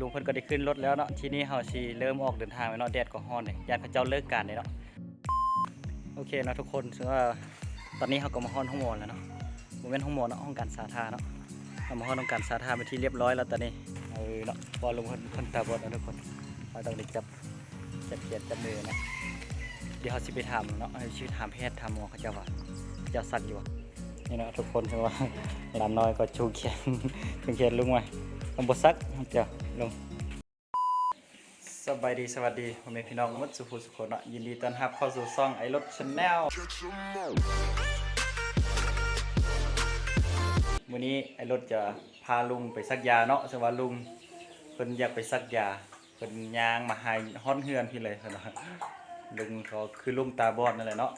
ลุงเพิ่นก็ได้ขึ้นรถแล้วเนาะทีนี้เฮาสิเริ่มออกเดินทางแล้วเนาะแดดก็ร้อนเลยยานเขาเจ้าเลิกการเลยเนาะโอเคเนาะทุกคนถือว่าตอนนี้เฮาก็มาฮ้อนห้องหมอแล้วเนาะบ่แม่นห้องหมอเนาะห้องการสาธารณะเนาะเรามาฮ้อนห้องการสาธารณะไปนที่เรียบร้อยแล้วตอนนี้เออเนาะพอลุงเพิ่นเพิ่นตาบอดแล้วทุกคนเราต้องได้จับจับเขียนจับมือนะเดี๋ยวเฮาสิไปถามเนาะให้ชื่อถามแพทย์ถามหมอเขาเจ้าว่าเจ้าสักอยู่นี่เนาะทุกคนถือว่าหลานน้อยก็ชูเขียนชูเขียนลุงไว้ลงบซักเดี๋ยว ลงสบายดีสวัสดีพ่อแม่พี่น้องหมดสุขุสุขคนเนาะยินดีต้อนรับเข้าสู่ซ่องไอรถชแนลมื้อนี้ไอรถจะพาลุงไปซักยาเนาะซึ่งว่าลุงเพิ่นอยากไปซักยาเพิ่นยางมาหายฮ้อนเฮือนพี่เลยเนว่าลุงก็คือลุงตาบอดนั่นแหละเนาะ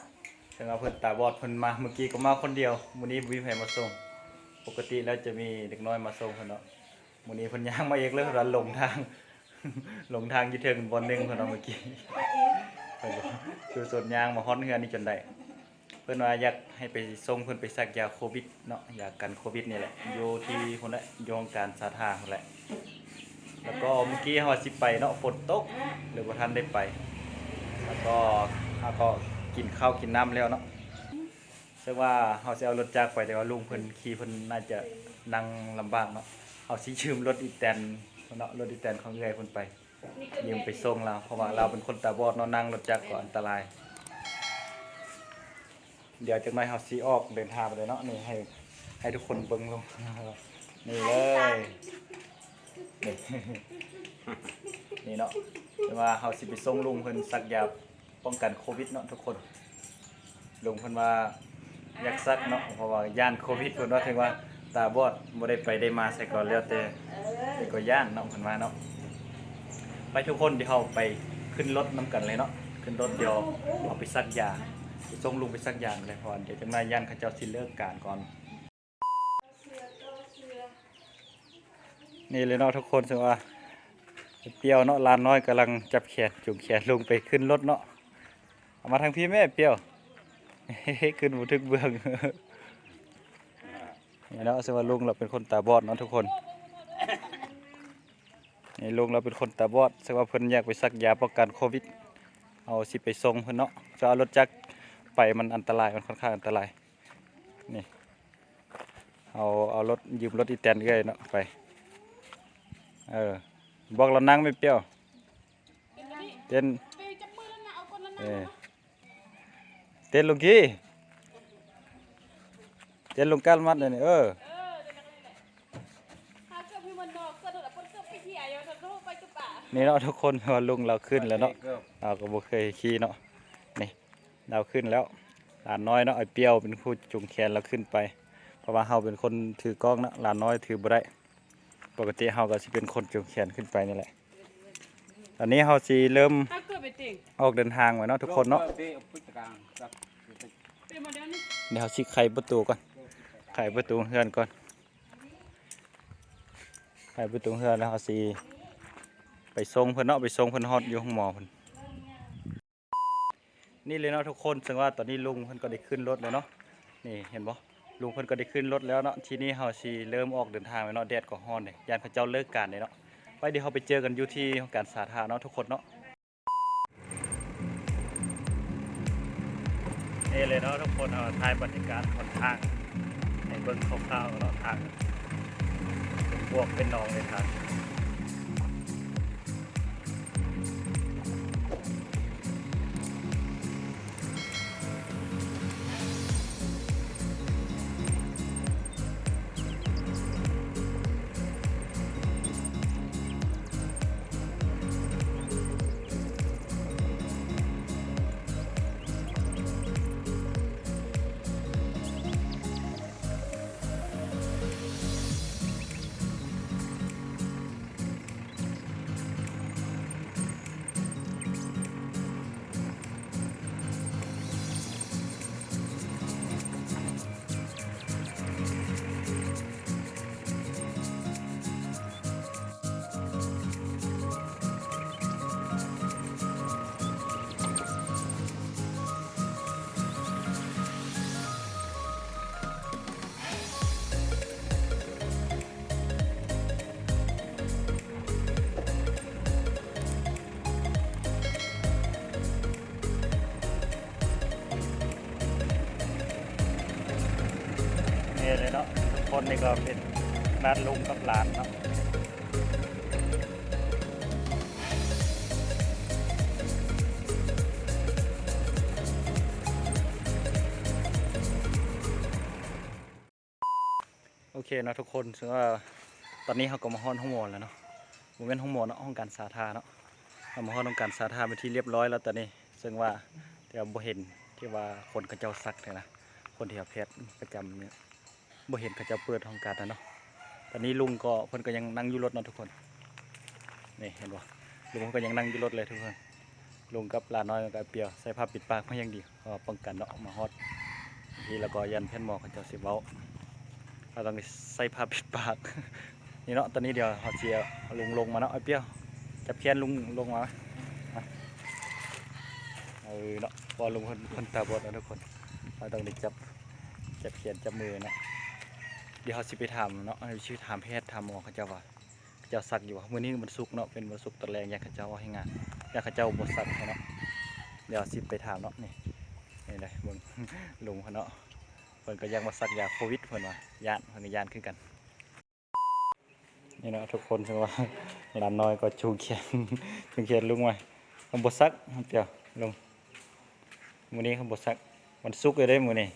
ซึ่งว่าเพิ่นตาบอดเพิ่นมาเมื่อกี้ก็มาคนเดียวมื้อนี้มีใครมาส่ง ปกติแล้วจะมีเด็กน้อยมาส่งเพิ่นเนาะ มื้อนี้เพิ่นย่างมาเองเลยเพิ่นว่าหลงทางหลงทางอยู่เทิงบอนหนึงเพิ่นเนาะเมื่อกี้เพิ่นก็คือส่วนย่างมาฮ้อนเฮือนนี่จนได้เพิ่นว่าอยากให้ไปส่งเพิ่นไปสักยาโควิดเนาะยากันโควิดนี่แหละอยู่ที่พุ่นแหละอยู่องค์การสาธารณสุขพุ่นแหละแล้วก็เมื่อกี้เฮาว่าสิไปเนาะฝนตกเลยบ่ทันได้ไป แล้วก็เฮาก็กินข้าวกินน้ำแล้วเนาะซึ่งว่าเฮาสิเอารถจักรไปแต่ว่าลุงเพิ่นขี่เพิ่นน่าจะนั่งลำบากเนาะ เฮาสิยืมรถอีแตนเนาะรถอีแตนของเอื้อยเพิ่นไปยืมไปส่งเราเพราะว่าเราเป็นคนตาบอดเนาะนั่งรถจักรก็อันตราย เดี๋ยวจักหน่อยเฮาสิออกเดินทางไปเลยเนาะนี่ให้ให้ทุกคนเบิ่งลงนี่เลยนี่นี่เนาะแต่ว่าเฮาสิไปส่งลุงเพิ่นสักยาป้องกันโควิดเนาะทุกคนลุงเพิ่นว่าอยากซักเนาะเพราะว่าย่านโควิดเพิ่นว่าถึงว่า ตาบอดบ่ได้ไปได้มาใส่ก่อนแล้วแต่แต่ก็ย่านเนาะเพิ่นว่าเนาะไปทุกคนเดี๋ยวเราไปขึ้นรถนํกันเลยเนาะขึ้นรถเดี๋ยวเอาไปซักยาไปส่งลุงไปซักยาเลยพราะว่าเดี๋ยวจังมาย่านเขาเจ้าสิเลิกการก่อน นี่เลยเนาะทุกคนถือว่าเปรียวเนาะลานน้อยกำลังจับแขนจุงแขนลุงไปขึ้นรถเนาะเอามาทางพี่แม่เปียวขึ้นบูทึกเบื้อง นี่เนาะซึ่งว่าลุงเราเป็นคนตาบอดเนาะทุกคนนี่ลุงเราเป็นคนตาบอดซึ่งว่าเพิ่นอยากไปสักยาป้องกันโควิด เอาสิไปส่งเพิ่นเนาะจะเอารถจักรไปมันอันตรายมันค่อนข้างอันตรายนี่เอาเอารถยืมรถอีแตนเลยเนาะไปเออบอกเรานั่งไม่เปรี้ยวเต้นไปจับมือแล้วนะเอาคนละนะเออเต้นลงกี้ เต้นลงก้านมัดเลยนี่เออเออเดี๋ยวนั้นแหละหาเกือบให้มันนอกเกือบโดดคนเกือบไปเที่ยวอยู่ทางโลกไปจุป่านี่เนาะทุกคนว่าลุงเราขึ้นแล้วเนาะเราก็บ่เคยขี่เนาะนี่เราขึ้นแล้วหลานน้อยเนาะไอ้เปรี้ยวเป็นผู้จุงแขนเราขึ้นไป เพราะว่าเฮาเป็นคนถือกล้องเนาะหลานน้อยถือบ่ได้ปกติเฮาก็สิเป็นคนจุงแขนขึ้นไปนี่แหละตอนนี้เฮาสิเริ่มหาเกือบไปติ่งออกเดินทางไว้เนาะทุกคนเนาะเป็นมาเดี๋ยวนี้เดี๋ยวเฮาสิไขประตูก่อนไขประตูเฮือนก่อนไขประตูเฮือนแล้วเฮาสิไปส่งเพิ่นเนาะไปส่งเพิ่นฮอดอยู่ห้องหมอเพิ่นนี่เลยเนาะทุกคนซึ่งว่าตอนนี้ลุงเพิ่นก็ได้ขึ้นรถแล้วเนาะนี่เห็นบ่ลุงเพิ่นก็ได้ขึ้นรถแล้วเนาะทีนี้เฮาสิเริ่มออกเดินทางแล้วเนาะแดดก็ร้อนเลยยานเขาเจ้าเลิกการเลยเนาะไปเดี๋ยวเฮาไปเจอกันอยู่ที่การสาธารณะเนาะทุกคนเนาะนี่เลยเนาะทุกคนเอาถ่ายบรรยากาศค่อนข้าง เบิ้งคร่าวๆเนาะทางเป็นพวกเป็นนองเลยครับ เลยเนาะทุกคนนี่ก็เป็นนัดลุงกับหลานเนาะโอเคเนาะทุกคนซึ่งว่าตอนนี้เขาก็มาห้องห้องมอแล้วเนาะผมเป็นห้องมอเนาะห้องการสาธารณะเนาะเรามาห้องห้องการสาธารณะเป็นที่เรียบร้อยแล้วตอนนี้ ซึ่งว่าเดี๋ยวบ่เห็นที่ว่าคนเขาเจ้าซักเลยนะคนที่เขาแพทย์ประจำเนี่ย บ่เห็นเขาจ้าเปิดห้องการนะเนาะตอนนี้ลุงก็เพิ่นก็ยังนั่งอยู่รถเนาะทุกคนนี่เห็นบ่ลุงก็ยังนั่งอยู่รถเลยทุกคนลุงกับลาน้อยกับเปียวใส่ผ้าปิดปากมาอย่างดีเพราะว่าป้องกันเนาะมาฮอดทีแล้วก็ยันแผ่นหมอเขาจ้าสิเว้าเราต้องใส่ผ้าปิดปากนี่เนาะตอนนี้เดี๋ยวเขาสิเอาลุงลงมาเนาะไอ้เปียวจับแขนลุงลงมาเออเนาะพอลุงคนคนตาบอดนะทุกคนเราต้องได้จับจับเขียนจับมือนะ ดี๋ยวเขาสิไปถามเนาะชื่อถามแพทย์ถามหมอเขาเจ้าว่าเขาเจ้าสักอยู่ว่ามื้อนี้มันสุกเนาะเป็นวันศุกตอนแรงยาเขาเจ้าเอาให้งานยาเขาเจ้าบ่สักเนาะเดี๋ยวสิไปถามเนาะนี่นี่เลยเบิ่งลุงเขาเนาะเพิ่นก็ยังมาสักยาโควิดเพิ่นว่ายานเพิ่นก็ยานขึ้นกันนี่เนาะทุกคนคือว่าหลานน้อยก็ชูเขียนชูเขียนลุงไว้เอาบ่สักเดี๋ยวลุงมื้อนี้เขาบดซักมันสุกเลยได้มื้อนี้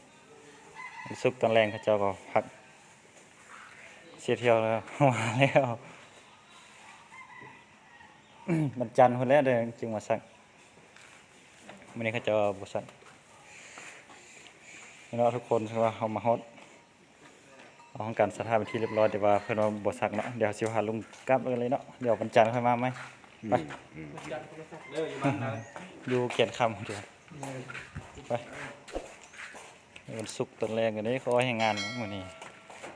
มันสุกตอนแรงเขาเจ้าก็พัก เสียเที่ยวแล้วมาแล้วอื้อมันจันทร์คนแล้วเด้อจึงมาซักมื้อนี้เขาเจ้าบดซักนี่เนาะทุกคนคือว่าเขามาฮอดเอาของการสถานเป็นที่เรียบร้อยแต่ว่าเพิ่นว่าบ่ซักเนาะเดี๋ยวสิพาลุงกลับเลยเนาะเดี๋ยววันจันทร์ค่อยมาไหมไปอยู่เขียนคำเดี๋ยวไปวันศุกร์ตอนแรกอันนี้เขาให้งานมื้อนี้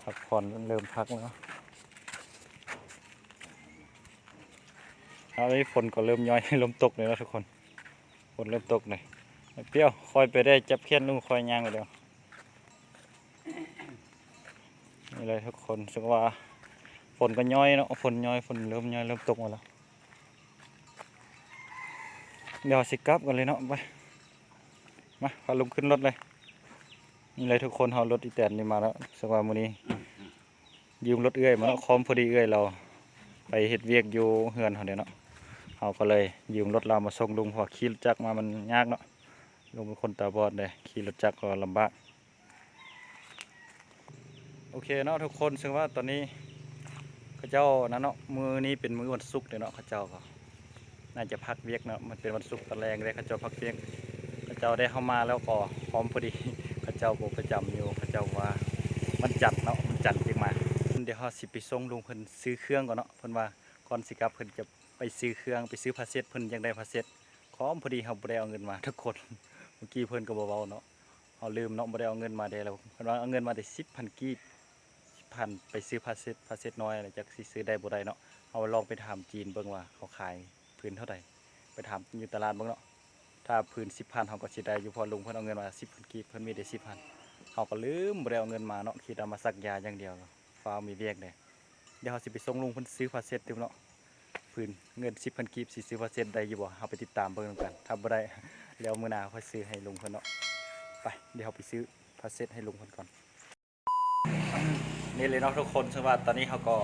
พักผ่อนเริ่มพักแล้วเอานี้ฝนก็เริ่มย้อยลมตกเลยแล้วทุกคนฝนเริ่มตกเลยเปรี้ยวคอยไปได้จับเขียนลุงคอยย่างไปเดียวนี่เลยทุกคนสึกว่าฝนก็ย้อยเนาะฝนย้อยฝนเริ่มย้อยเริ่มตกหมดแล้วเดี๋ยวสิกลับกันเลยเนาะไปมาพาลุงขึ้นรถเลยนี่เลยทุกคนเอารถอีแตนนี่มาแล้วสกว่ามื้อนี้ ยืมรถเอื้อยมาแล้วคอมพอดีเอื้อยเรา ไปเฮ็ดเวียกอยู่เฮือนเขาเดี๋ยเนาะเขาก็เลยยืมรถเรามาส่งลุงพราะว่าขี่รถจักรมามันยากเนาะลุงเป็นคนตาบอดเลยขี่รถจักรก็ลำบากโอเคเนาะทุกคนซึ่งว่าตอนนี้เขาเจ้านั่นเนาะมือนี้เป็นมือวันศุกร์เนาะเขาเจ้าก็น่าจะพักเวียกเนาะมันเป็นวันศุกร์ตอนแรงเลยเขาเจ้าพักเวียกพระเจ้าได้เข้ามาแล้วก็พร้อมพอดีพระเจ้าโบประจำอยู่พระเจ้าว่ามันจัดเนาะมันจัดจึงมา เดี๋ยวเขาสิไปส่งลุงเพิ่นซื้อเครื่องก่อนเนาะเพิ่นว่าก่อนสิกลับเพิ่นจะไปซื้อเครื่องไปซื้อพาสเซตเพิ่นยังได้พาเซตพร้อมพอดีเขาบ่ได้เอาเงินมาทุกคนเมื่อกี้เพิ่นก็บ่เว้าเนาะเอาลืมเนาะบ่ได้เอาเงินมาได้แล้วเพิ่นว่าเอาเงินมาได้10,000กีบ10,000ไปซื้อพาสเซตพาสเซตน้อยอะไรจักสิซื้อได้บ่ได้เนาะเอาลองไปถามจีนเบิ่งว่าเขาขายพื้นเท่าใดไปถามอยู่ตลาดเบิ่งเนาะถ้าพื้นสิบพันเขาก็สิได้อยู่พอลุงเพิ่นเอาเงินมาสิบพันกีบเพิ่นมีได้สิบพันเขาก็ลืมบ่ได้เอาเงินมาเนาะคิดเอามาซักยาอย่างเดียว ฟ้ามีเรียกเด้เดี๋ยวเขาสิไปส่งลุงเพิ่นซื้อพาเซ็ตติวเนาะพื้นเงินสิบพันกีบสิซื้อพาเซ็ตได้อยู่บ่เฮาไปติดตามเบิ่งนำกันถ้าบ่ได้แล้วมื้อหน้าค่อยซื้อให้ลุงเพิ่นเนาะไปเดี๋ยวเราไปซื้อพาเซ็ตให้ลุงเพิ่นก่อนนี่เลยเนาะทุกคนซึ่งว่าตอนนี้เขาก็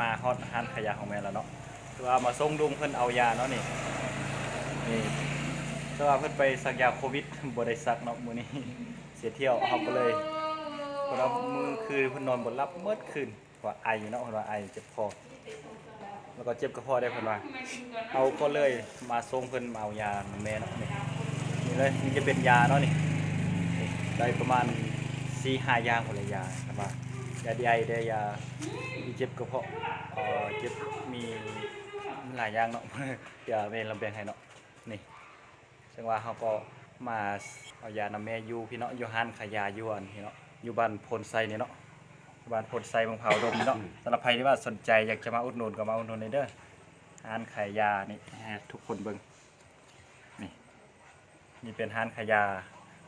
มาฮอดร้านขยยาของแม่แล้วเนาะคือว่ามาส่งลุงเพิ่นเอายาเนาะนี่นี่ก็ว่าเพิ่นไปสักยาโควิดบ่ได้สักเนาะมื้อนี้เสียเที่ยวเฮาก็เลย นเรามือคือเพิ่นนอนบ่หลับเมื่อคืนว่าไอเนาะเพิ่นว่าไอเจ็บคอแล้วก็เจ็บกระเพาะได้เพิ่นว่าเอาก็เลยมาส่งเพิ่นมาเอายาแม่เนาะนี่นี่เลยนี่จะเป็นยาเนาะนี่ได้ประมาณ4 5อย่างพุ่นละยาครับว่ายาดีไอได้ยามีเจ็บกระเพาะเอ่อเจ็บมีหลายอย่างเนาะเดี๋ยวแม่ลำแบ่งให้เนาะนี่ซึ่งว่าเขาก็มาเอายานำแม่ยู่พี่เนาะยู่ห้านขายายูอันพี่เนาะ อยู่บ้านพลไซนี่เนาะบ้านพลไซบางเผาดมนี่เนาะสำหรับใครที่ว่าสนใจอยากจะมาอุดหนุนก็มาอุดหนุนได้เด้อห้านขายยานี่ให้ทุกคนเบิ่งนี่นี่เป็นห้านขายยา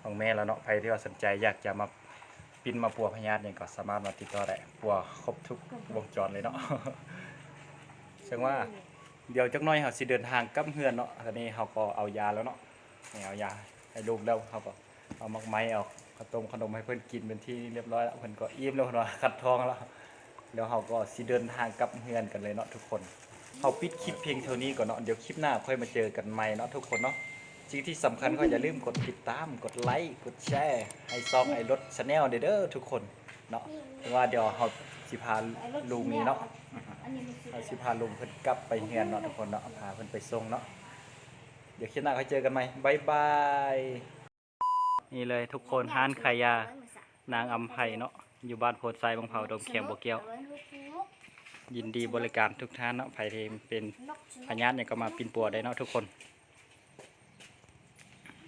ของแม่แล้วเนาะใครที่ว่าสนใจอยากจะมาปินมาปัวพยาธิเนี่ยก็สามารถมาติดต่อได้ปัวครบทุกวงจรเลยเนาะซึ่งว่าเดี๋ยวจักหน้อยเขาสิเดินทางกลับเฮือนเนาะตอนนี้เขาก็เอายาแล้วเนาะนี่เอายาให้ลูกแล้วเขาก็เอาเอามักไม้เอา ข้าวต้มขนมให้เพิ่อนกินเป็นที่เรียบร้อยแล้วเพิ่อนก็อิ่มแล้วเพิ่นว่าคัดท้องแล้วเดี๋ยวเราก็สิเดินทางกลับเฮือนกันเลยเนาะทุกคนเราปิดคลิปเพียงเท่านี้ก่อนเนาะเดี๋ยวคลิปหน้าค่อยมาเจอกันใหม่เนาะทุกคนเนาะสิ่งที่สำคัญก็อย่าลืมกดติดตามกดไลค์กดแชร์ให้ซองไอ้รถชาแนลเด้อทุกคนเนาะว่าเดี๋ยวเราสิพาลุงนี่เนาะเราสิพาลุงเพิ่นกลับไปเฮือนเนาะทุกคนเนาะพาเพิ่นไปส่งเนาะเดี๋ยวคลิปหน้าค่อยเจอกันใหม่บายบาย นี่เลยทุกคนห้านขายยานางอำไพเนาะอยู่บ้านโพธิ์ไซบางเผาดงเขียมบ่เกี้ยว ยินดีบริการทุกท่านเนาะไผที่เป็นพยานเนี่ยก็มาปินปัวได้เนาะทุกคนน